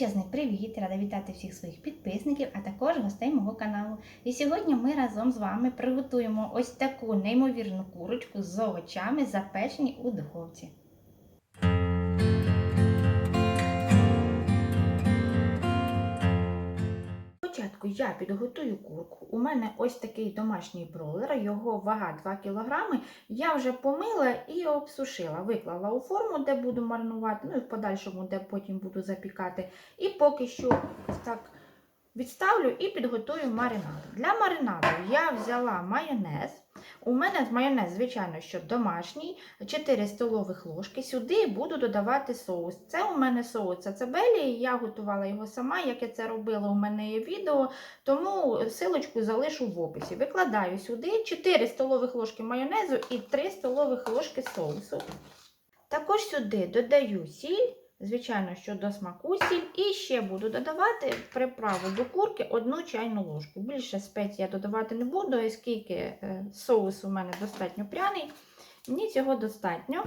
Величезний привіт! Рада вітати всіх своїх підписників, а також гостей мого каналу. І сьогодні ми разом з вами приготуємо ось таку неймовірну курочку з овочами, запечені у духовці. Спочатку я підготую курку. У мене ось такий домашній бройлер, його вага 2 кг. Я вже помила і обсушила. Виклала у форму, де буду марнувати, ну і в подальшому, де потім буду запікати. І поки що так відставлю і підготую маринад. Для маринаду я взяла майонез. У мене майонез, звичайно, що домашній, 4 столових ложки. Сюди буду додавати соус. Це у мене соус цацебелі, я готувала його сама, як я це робила, у мене є відео, тому силочку залишу в описі. Викладаю сюди 4 столових ложки майонезу і 3 столових ложки соусу. Також сюди додаю сіль, звичайно, що до смаку сіль, і ще буду додавати приправу до курки одну чайну ложку. Більше спецій я додавати не буду, оскільки е, соус у мене достатньо пряний. Мені цього достатньо.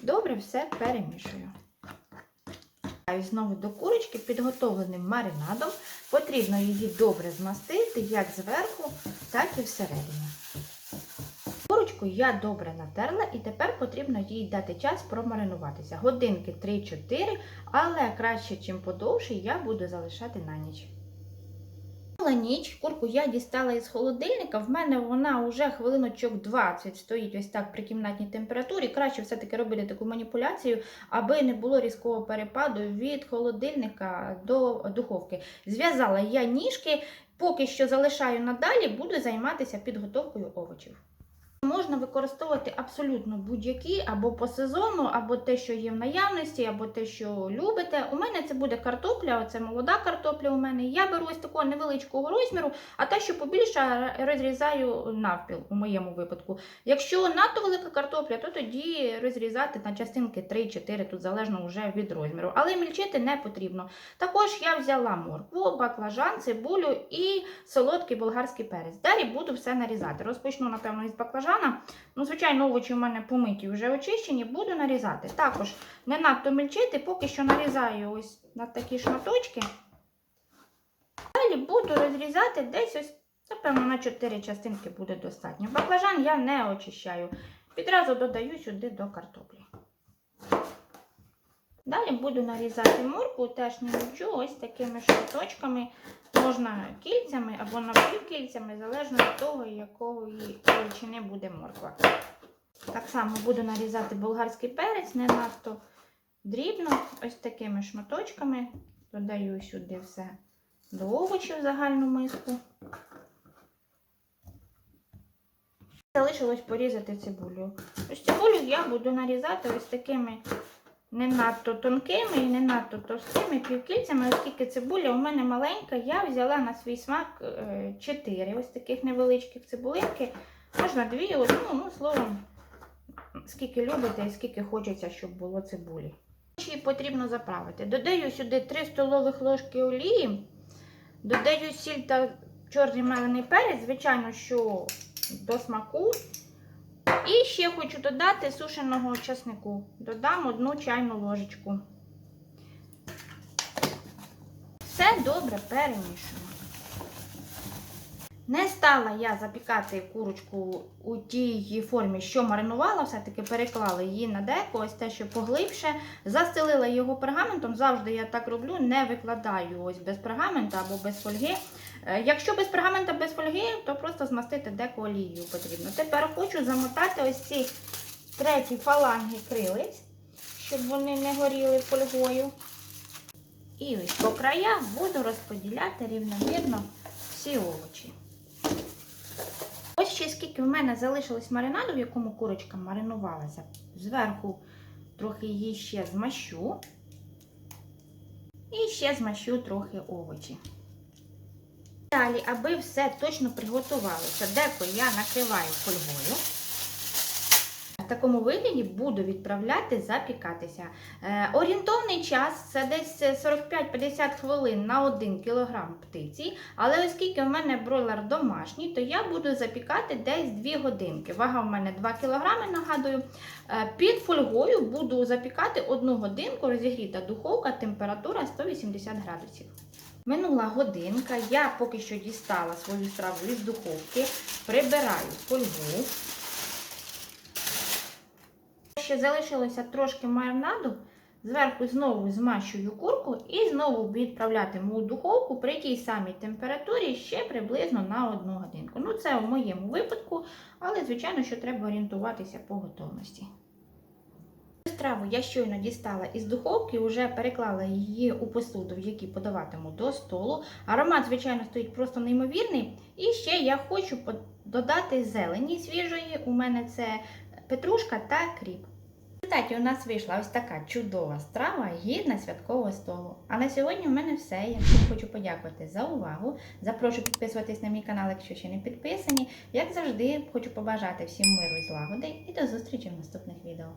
Добре все перемішую. І знову до курочки підготовленим маринадом. Потрібно її добре змастити як зверху, так і всередині. Курочку я добре натерла і тепер потрібно їй дати час промаринуватися. Годинки 3-4, але краще, чим подовше, я буду залишати на ніч. Ніч, курку я дістала із холодильника. В мене вона вже хвилиночок 20 стоїть ось так при кімнатній температурі. Краще все-таки робити таку маніпуляцію, аби не було різкого перепаду від холодильника до духовки. Зв'язала я ніжки, поки що залишаю надалі, буду займатися підготовкою овочів. Можна використовувати абсолютно будь-які або по сезону, або те, що є в наявності, або те, що любите. У мене це буде картопля, оце молода картопля у мене. Я беру ось такого невеличкого розміру, а те, що побільше, розрізаю навпіл у моєму випадку. Якщо надто велика картопля, то тоді розрізати на частинки 3-4, тут залежно вже від розміру. Але мільчити не потрібно. Також я взяла моркву, баклажан, цибулю і солодкий болгарський перець. Далі буду все нарізати. Розпочну, напевно, із баклажана. Ну, звичайно, овочі в мене помиті, вже очищені, буду нарізати. Також не надто мельчити, поки що нарізаю ось на такі шматочки. Далі буду розрізати десь ось, напевно, на 4 частинки буде достатньо. Баклажан я не очищаю. Відразу додаю сюди до картоплі. Далі буду нарізати моркву, теж не люблю, ось такими шматочками. Можна кільцями або напівкільцями, залежно від того, якої величини буде морква. Так само буду нарізати болгарський перець, не надто дрібно, ось такими шматочками. Додаю сюди все до овочів в загальну миску. Залишилось порізати цибулю. Ось цибулю я буду нарізати ось такими не надто тонкими і не надто товстими півкільцями, оскільки цибуля у мене маленька, я взяла на свій смак 4 ось таких невеличких цибулинки. Можна дві, одну, ну, словом, скільки любите і скільки хочеться, щоб було цибулі. Її потрібно заправити. Додаю сюди 3 столових ложки олії, додаю сіль та чорний мелений перець, звичайно, що до смаку. І ще хочу додати сушеного часнику. Додам одну чайну ложечку. Все добре перемішую. Не стала я запікати курочку у тій формі, що маринувала, все-таки переклала її на деко, ось те, що поглибше. Застелила його пергаментом. Завжди я так роблю, не викладаю ось без пергамента або без фольги. Е, Якщо без пергамента, без фольги, то просто змастити деко олією потрібно. Тепер хочу замотати ось ці треті фаланги крилиць, щоб вони не горіли фольгою. І ось по краях буду розподіляти рівномірно всі овочі. Ось ще скільки в мене залишилось маринаду, в якому курочка маринувалася. Зверху трохи її ще змащу. І ще змащу трохи овочі. Далі, аби все точно приготувалося, деко я накриваю фольгою. В такому вигляді буду відправляти запікатися. Е, орієнтовний час це десь 45-50 хвилин на 1 кг птиці. Але оскільки в мене бройлер домашній, то я буду запікати десь 2 годинки. Вага в мене 2 кг, нагадую. Е, Під фольгою буду запікати 1 годинку, розігріта духовка, температура 180 градусів. Минула годинка, я поки що дістала свою страву із духовки, прибираю фольгу. Ще залишилося трошки маринаду. Зверху знову змащую курку і знову відправлятиму у духовку при тій самій температурі ще приблизно на одну годинку. Ну, це в моєму випадку, але звичайно, що треба орієнтуватися по готовності. Страву я щойно дістала із духовки, вже переклала її у посуду, в якій подаватиму до столу. Аромат, звичайно, стоїть просто неймовірний. І ще я хочу додати зелені свіжої. У мене це петрушка та кріп. В результаті у нас вийшла ось така чудова страва, гідна святкового столу. А на сьогодні в мене все. Я хочу подякувати за увагу. Запрошую підписуватись на мій канал, якщо ще не підписані. Як завжди, хочу побажати всім миру і злагоди і до зустрічі в наступних відео.